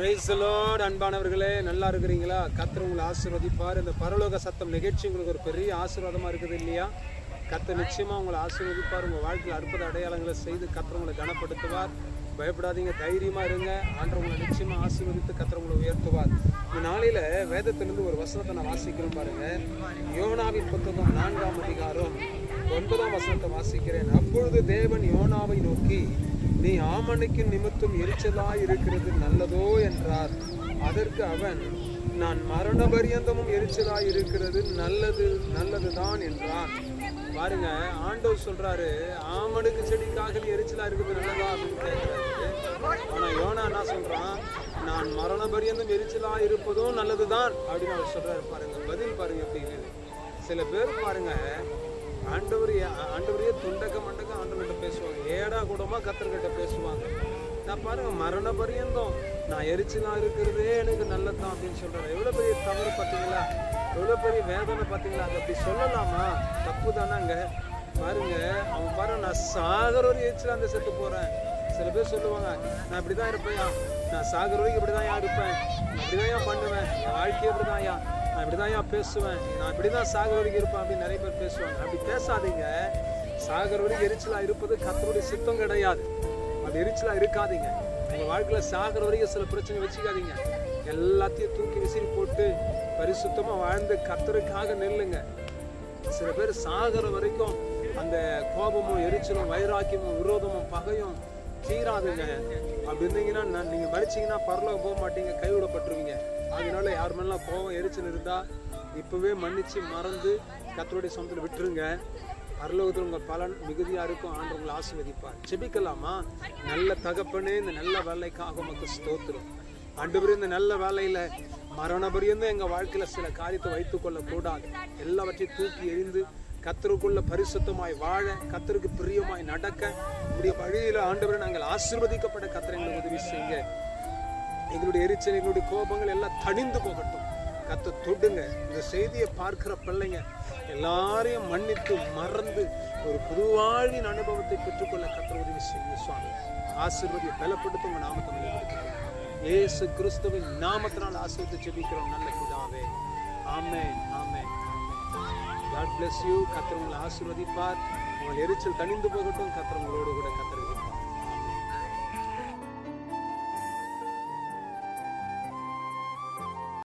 Price அன்பானவர்களே. நல்லா இருக்கிறீங்களா? கத்தர் உங்களை ஆசீர்வதிப்பார். இந்த பரலோக சத்தம் நிகழ்ச்சி உங்களுக்கு ஒரு பெரிய ஆசீர்வாதமாக இருக்குது இல்லையா? கத்தர் நிச்சயமாக உங்களை ஆசீர்வதிப்பார். உங்கள் வாழ்க்கையில் அற்புத அடையாளங்களை செய்து கத்தர் உங்களை கனப்படுத்துவார். பயப்படாதீங்க தைரியமாக இருங்க. ஆண்டவர் உங்களை நிச்சயமா ஆசீர்வதித்து கத்தர் உங்களை உயர்த்துவார். இந்த வேதத்திலிருந்து ஒரு வசனத்தை நான் வாசிக்கிறேன் பாருங்க. யோனாவின் புத்தகம் நான்காம் அதிகாரம் ஒன்பதாம் வசனத்தை வாசிக்கிறேன். அப்பொழுது தேவன் யோனாவை நோக்கி நீ ஆமனுக்கு நிமித்தம் எரிச்சலாய் இருக்கிறது நல்லதோ என்றார். அதற்கு அவன் நான் மரண பரியந்தமும் எரிச்சலாய் இருக்கிறது நல்லது நல்லதுதான் என்றான். பாருங்க ஆண்டவர் சொல்றாரு ஆமனுக்கு செடிக்காக எரிச்சலா இருக்கிறது நல்லதா? அப்படின்னு கேட்கிறாரு. ஆனா யோனா என்ன சொல்றான்? நான் மரண பரியந்தம் எரிச்சலா இருப்பதும் நல்லதுதான் அப்படின்னு அவர் சொல்றாரு பாருங்க. பதில் பாருங்க எப்படி சில பேர் பாருங்க ஆண்டவர் ஆண்டவரையே துண்டக்க மண்டக்க ஆண்டவர்கிட்ட பேசுவாங்க. ஏடா கூடமா கத்தர்கிட்ட பேசுவாங்க. நான் பாருங்க மரண பரியந்தம். நான் எரிச்சலா இருக்கிறதே எனக்கு நல்லதுதான் அப்படின்னு சொல்கிறேன் எவ்வளவு பெரிய தவறு பார்த்தீங்களா? எவ்வளவு பெரிய வேதனை பார்த்தீங்களா? அது அப்படி சொல்லலாமா? தப்பு தானாங்க. பாருங்க அவன் பாரு நான் சாகர ஒரு எரிச்சலா அந்த செத்து போறேன். சில பேர் சொல்லுவாங்க நான் இப்படிதான் இருப்பேன் நான் சாகர வரைக்கும் இப்படிதான் யா இருப்பேன். நான் இப்படிதான் ஏன் பண்ணுவேன். என் வாழ்க்கையே இப்படிதான் யா நான் இப்படிதான் யா பேசுவேன். நான் இப்படிதான் சாகர வரைக்கும் இருப்பேன் அப்படின்னு நிறைய பேர் பேசுவாங்க. அப்படி பேசாதீங்க. சாகர எரிச்சலாக இருப்பது கத்தருடைய சித்தம் கிடையாது. அது எரிச்சலாக இருக்காதீங்க. உங்கள் வாழ்க்கையில் சாகர வரைக்கும் சில பிரச்சனை வச்சுக்காதீங்க. எல்லாத்தையும் தூக்கி விசிறி போட்டு பரிசுத்தமாக வாழ்ந்து கத்தருக்காக நில்லுங்க. சில பேர் சாகர வரைக்கும் அந்த கோபமும் எரிச்சலும் வைராக்கியமும் விரோதமும் பகையும் தீராதுங்க. அப்படி இருந்தீங்கன்னா நான் நீங்கள் மறிச்சீங்கன்னா பரலோகம் போக மாட்டீங்க கைவிடப்பட்டுருவீங்க. அதனால யார் மேலாம் கோபம் எரிச்சல் இருந்தால் இப்போவே மன்னிச்சு மறந்து கத்தருடைய சொந்தத்தில் விட்டுருங்க. பரலோகத்தில் உங்கள் பலன் மிகுதியாக இருக்கும். ஆண்டு உங்களை ஆசீர்வதிப்பார். செபிக்கலாமா நல்ல தகப்பனே இந்த நல்ல வேலைக்காக உமக்கு ஸ்தோத்திரம். ஆண்டவரே இந்த நல்ல வேலையில் மரண பரியந்தம் வாழ்க்கையில் சில காரியத்தை வைத்துக் கூடாது எல்லாவற்றையும் தூக்கி எறிந்து கத்தருக்குள்ள பரிசுத்தமாய் வாழ கத்தருக்கு பிரியமாய் நடக்க உடைய வழியில் ஆண்டவரை நாங்கள் ஆசீர்வதிக்கப்பட்ட கத்திரங்களை உதவி செய்யுங்க. எங்களுடைய எரிச்சல் எங்களுடைய கோபங்கள் எல்லாம் தணிந்து போகட்டும். கத்தை தொடுங்க. இந்த செய்தியை பார்க்கிற பிள்ளைங்க எல்லாரையும் மன்னித்து மறந்து ஒரு புதுவாழ்வின் அனுபவத்தை பெற்றுக்கொள்ள கத்த உதவி செய்யும் சுவாமி. ஆசீர்வதியை பலப்படுத்த உங்க நாமத்தை ஏசு கிறிஸ்துவின் நாமத்தினால் ஆசீர்வதித்து ஜெபிக்கிறோம் நல்ல பிதாவே. ஆமே ஆமே காட் பிளஸ் யூ கத்தர் உங்களை ஆசீர்வதிப்பார். உங்கள் எரிச்சல் தணிந்து போகட்டும். கத்தர் உங்களோடு கூட கத்தர்